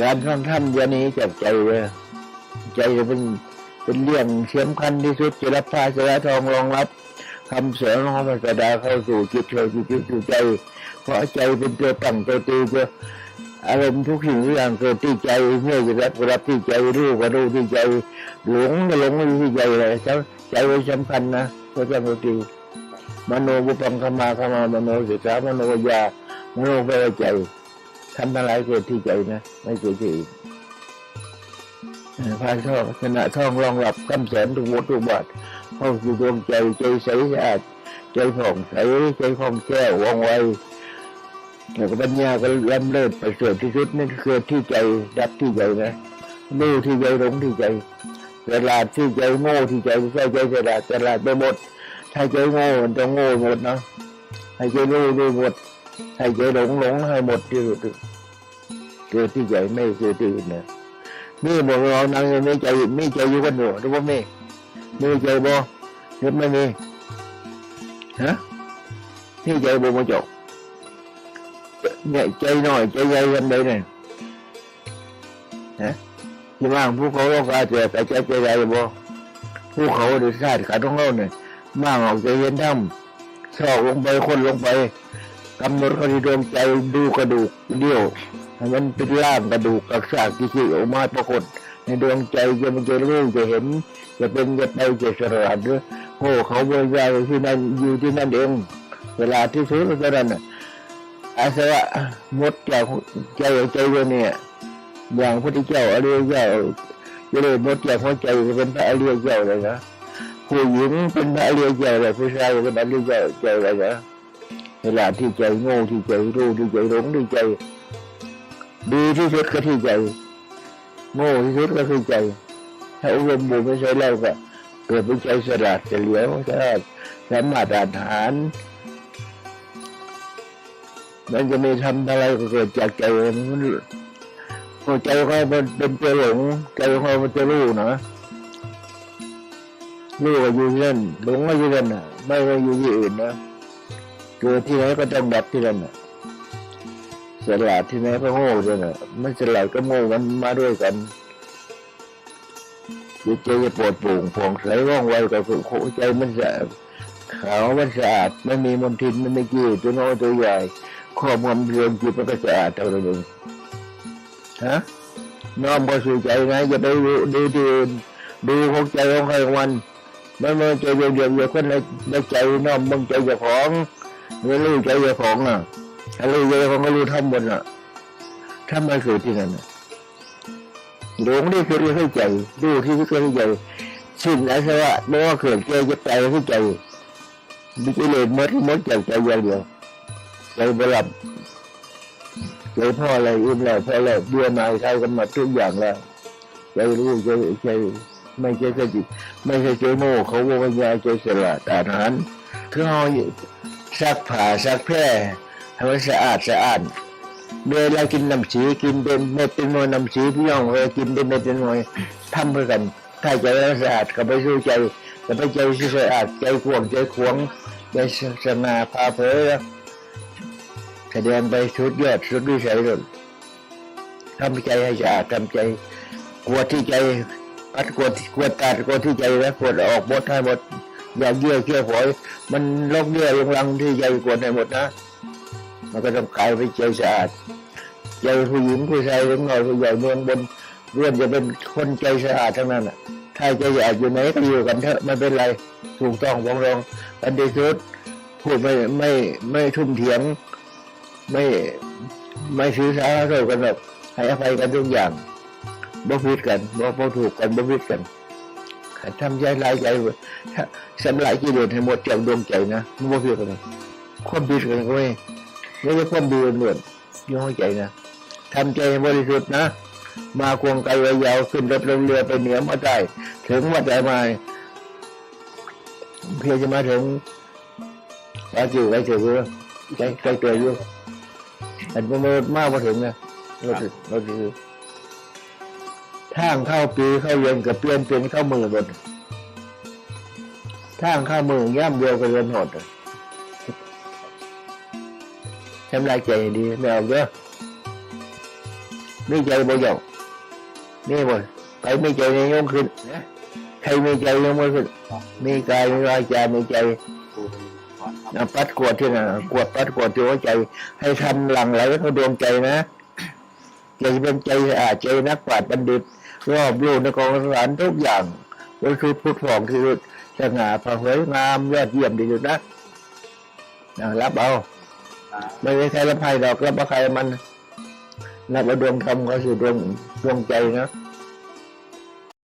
การท่องทำอย่านี้จากใจเลยใจจะเป็นเป็นเรื่องสำคัญที่สุดจะรับพาสระทองรองรับคำสอนของพระสดาเข้าสู่จิตเข้าสู่จิตสู่ใจ เพราะใจเป็นตัวตั้งตัวตีตัวอารมณ์ทุกสิ่งทุกอย่างเกิดที่ใจเมื่อจะรับก็รับที่ใจรู้ก็รู้ที่ใจหลงก็หลงที่ใจเลยใจใจสำคัญนะตัวตั้งตัวตีมโนบุปังขมาขมามโนศึกษามโนวิญญามโนแปลว่าใจ ทำอะไรเกิดที่ใจนะ ไม่เกิดที่อื่นพายท่องขณะท่องรองรับคำสนทุกบททุกบาทเข้าสู่ดวงใจใจใสสะอาดใจผ่องใสใจคล่องแคล่วว่องไวแล้วก็ปัญญาก็ล้ำเลิศปเสริฐที่สุดนั่นคือที่ใจดับที่ใจนะรู้ที่ใจหลงที่ใจฉลาดที่ใจโง่ที่ใจใช่ใจฉลาดฉลาดไปหมดถ้าใจโง่มันต้องโง่หมดนะให้ใจรู้รู้หมด ให้ใจหลงหลงให้หมดที่สุดเกิดที่ใจไม่เกิดที่อื่นนะนี่บอกเรานั่งอยู่ในใจมีใจอยู่กันอยู่หรือว่าไม่มีใจบ่หรือไม่มีฮะนี่ใจบ่มาจบเนี่ยใจหน่อยใจใหญ่กันเลยเนี่ยฮะที่ว่างภูเขาโลกาเจแต่ใจใจใหญ่บ่ภูเขาหรือชาติขาต้องเล่าเนี่ยมากออกใจเย็นถ้ำชอกลงไปคนลงไป กำหนดเขาที่ดวงใจดูกระดูกเดียวให้มันเป็นร่างกระดูกกักซากที่ขี้ออกมาปรากฏ ในดวงใจจะมันจะรู้จะเห็น จะเป็นจะไปจะสลาดหรือโอ้เขาบริจาคที่นั่นอยู่ที่นั่นเอง เวลาที่สุดก็นั้นอาสวะหมดจากใจใจดียวเนี่ยอย่างพระพุทธเจ้าอริยเจ้าจะเลยหมดจากหัวใจเป็นพระอริยเจ้าเลยนะผู้หญิงเป็นพระอริยเจ้าเลยผู้ชายเป็นอริยเจ้าเจ้าเลยนะ เวลาที่ใจโง่ที่ใจรู้ที่ใจหลงที่ใจ ดีที่สุดก็ที่ใจ โง่ที่สุดก็คือใจ ถ้าอารมณ์บุญไม่ใช่เราก็เกิดเป็นใจสลัดจะเหลียวสลัดสามารถอาหาร มันจะไม่ทำอะไรก็เกิดจากใจมันใจเขามันเป็นตัวหลง ใจเขามันจะรู้นะรู้ก็อยู่ที่นั่นหลงก็อยู่ที่นั่นไม่ก็อยู่ที่อื่นนะ เกิดที่ไหนก็ต้องดับที่นั่นน่ะสลัดที่ไหนก็โง่ด้วยน่ะมันสลัดก็โง่มันมาด้วยกันจิตใจจะปวดปร่งผ่องใสว่องไวกับใจมันสะขาวมันสะอาดไม่มีมลทินมันไม่กี้ตัวน้อยตัวใหญ่ข้อมูลเรียนจิตมันก็สะอาดเท่านั้นเองฮะน้อมเข้าสู่ใจนะอย่าไปดูดูที่อื่นดูของใจของใครของมันไม่ไม่ใจเดียวเดียวเดียวคนในในใจน้อมมึงใจเจ้าของ ไม่รู้ใจเจ้าของอะถ้ารู้ใจเจ้าของก็รู้ทั้งหมดอะถ้าไม่เกิดที่นั่นน่ะหลงนี่คือเรื่ให้ใจดูที่เคือให้ใจสิ้นอาสวะไม่ว่าเกิดใจจะไปให้ใจมีกิเลสมดมดจากใจอย่างเดียวใจบหลับใจพ่ออะไรอิ่มแล้วพ่อแล้วเบื่อหน่ายใช้กันมดทุกอย่างแล้วใจรู้ใจใจไม่ใช่สติไม่ใช่ใจโม่เขาว่าปัญญาใจสลัดอาหารคือเอา ซักผ้าซักแพร่ให้มันสะอาดสะอาดเวลากินน้ำสีกินเป็นเม็ดเป็นหน่วยน้ำสีพี่น้องเวลากินเป็นเม็ดเป็นหน่วยทำเพื่อกัน ถ้าใจเราสะอาดก็ไปสู้ใจแต่ไปใจที่สะอาดใจขวงใจขวงใจสง่าพาเผยแสดงไปสุดยอดสุดวิสัยเลยทำใจให้สะอาดทำใจกวดที่ใจปัดกวดกวดตัดกวดที่ใจแล้วกวดออกหมดให้หมด อย่าเยื่อเชื่อฝอย มันลกเยื่อลงลังที่ใจกวดให้หมดนะ มันก็ต้องกลายเป็นใจสะอาดใจผู้หญิงผู้ชายเล็กน้อยผู้ใหญ่เมืองบนเรื่องจะเป็นคนใจสะอาดทั้งนั้นอะถ้าใจสะอาดอยู่ไหนก็อยู่กันเถอะไม่เป็นไรถูกต้องปรองรองอันดีสุดพูดไม่ไม่ไม่ทุ่มเถียง ไม่ไม่ซื้อสาเท่ากันหรอกให้อภัยกันทุกอย่างบ่ผิดกันบ่บ่ถูกกันบ่ผิดกันขัน ทำใจลายใจสำลายกิเลสให้หมดจากดวงใจนะมันบ่ผิดกันหรอความผิดกันก็ไม่ไม่ใช่ความดีล้วนย่อใจนะทำใจบริสุทธิ์นะ มาควงไกลไวยาวขึ้นรถลงเรือไปเหนือมาใต้ถึงมาแต่มาเพียงจะมาถึงปาจิวไว้เฉยเลยใจใจเกยอยู่อันเป็นมนุษย์มามาถึงนะเราถึงเราถึง ทางเข้าปีเข้าเย็นกับเปลี่ยนเป็นเข้ามือหมดทางเข้ามือย่ำเดียวกับเรือนหดทำลายใจดีไม่เอาเยอะมีใจบ่เจ้านี่บ่ใครมีใจในยกขึ้นนะใครไมีใจยกมือขึ้นมีกายมีวาจามีใจนับปัดกวดที่น่ะกวดปัดกวดที่หัวใจ ให้ทำหลังไหลเข้าดวงใจนะใจเป็นใจอาใจนักปราชญ์บัณฑิต รอบรู้ในกองสารทุกอย่างบริสุทธิ์พุทธองที่สุดสง่าผ่าเผยงามยอดเยี่ยมที่สุดนะนะรับเอาไม่ได้ใครรับใครดอกรับใครมันนับเอาดวงธรรมก็คือดวงดวงใจนะ